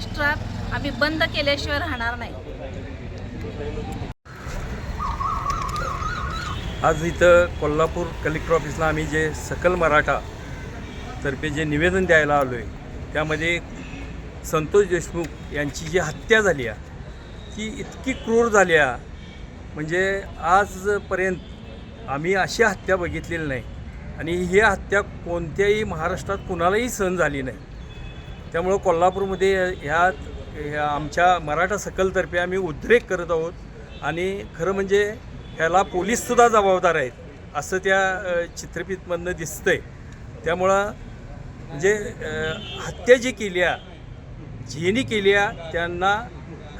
महाराष्ट्रात आम्ही बंद केल्याशिवाय राहणार नाही. आज इथं कोल्हापूर कलेक्टर ऑफिसला आम्ही जे सकल मराठा तर्फे जे निवेदन द्यायला आलो आहे त्यामध्ये संतोष देशमुख यांची जी हत्या झाली आहे ती इतकी क्रूर झाली आहे. म्हणजे आजपर्यंत आम्ही अशी हत्या बघितलेली नाही. आणि ही हत्या कोणत्याही महाराष्ट्रात कुणालाही सहन झाली नाही. त्यामुळं कोल्हापूरमध्ये ह्या ह्या आमच्या मराठा सकलतर्फे आम्ही उद्रेक करत आहोत. आणि खरं म्हणजे ह्याला पोलीससुद्धा जबाबदार आहेत असं त्या अ, दिसतं दिसतंय. त्यामुळं म्हणजे हत्या जी केली आहे ज्यांनी केली आहे त्यांना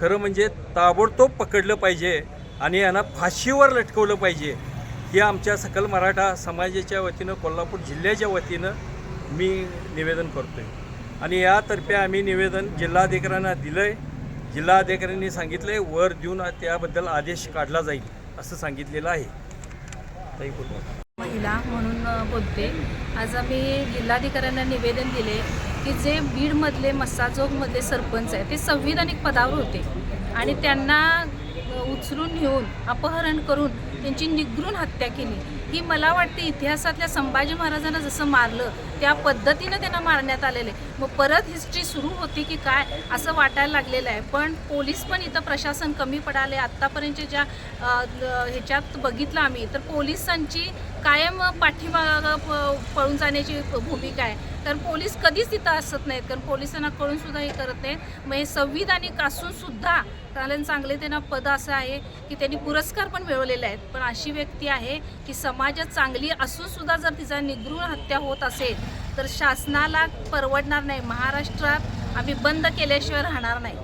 खरं म्हणजे ताबडतोब पकडलं पाहिजे आणि यांना फाशीवर लटकवलं पाहिजे. हे आमच्या सकल मराठा समाजाच्या वतीनं कोल्हापूर जिल्ह्याच्या वतीनं मी निवेदन करतो आहे आणि यातर्फे आम्ही निवेदन जिल्हाधिकाऱ्यांना दिलं आहे जिल्हाधिकाऱ्यांनी सांगितलं आहे वर देऊन त्याबद्दल आदेश काढला जाईल असं सांगितलेलं आहे. महिला म्हणून बोलते. आज आम्ही जिल्हाधिकाऱ्यांना निवेदन दिले की जे बीडमधले मस्साजोगमधले सरपंच आहे ते संविधानिक पदावर होते. आणि त्यांना उचलून घेऊन अपहरण करून त्यांची निगरून हत्या केली. ही मला वाटते इतिहासातल्या संभाजी महाराजांना जसं मारलं त्या पद्धतीनं त्यांना मारण्यात आलेले मग परत हिस्ट्री सुरू होती की काय असं वाटायला लागलेलं आहे. पण पोलीस पण इथं प्रशासन कमी पडाले आत्तापर्यंतच्या ज्या ह्याच्यात बघितलं आम्ही तर पोलिसांची कायम पाठीमागं प- पळून जाण्याची भूमिका आहे. कारण पोलीस कधीच तिथं असत नाहीत. कारण पोलिसांना कळून सुद्धा हे करत नाहीत. मग हे संविधानिक असून सुद्धा कारण चांगले त्यांना पद असं आहे. की त्यांनी पुरस्कार पण मिळवलेले आहेत. पण अशी व्यक्ती आहे की समाजात चांगली असून सुद्धा जर तिचा निगृह हत्या होत असेल तर शासनाला परवडणार नाही. महाराष्ट्रात आम्ही बंद केल्याशिवाय राहणार नाही.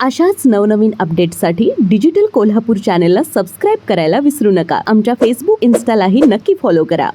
अशाच नवनवीन अपडेट्ससाठी डिजिटल कोल्हापूर चॅनेलला सबस्क्राईब करायला विसरू नका. आमच्या फेसबुक इन्स्टालाही नक्की फॉलो करा.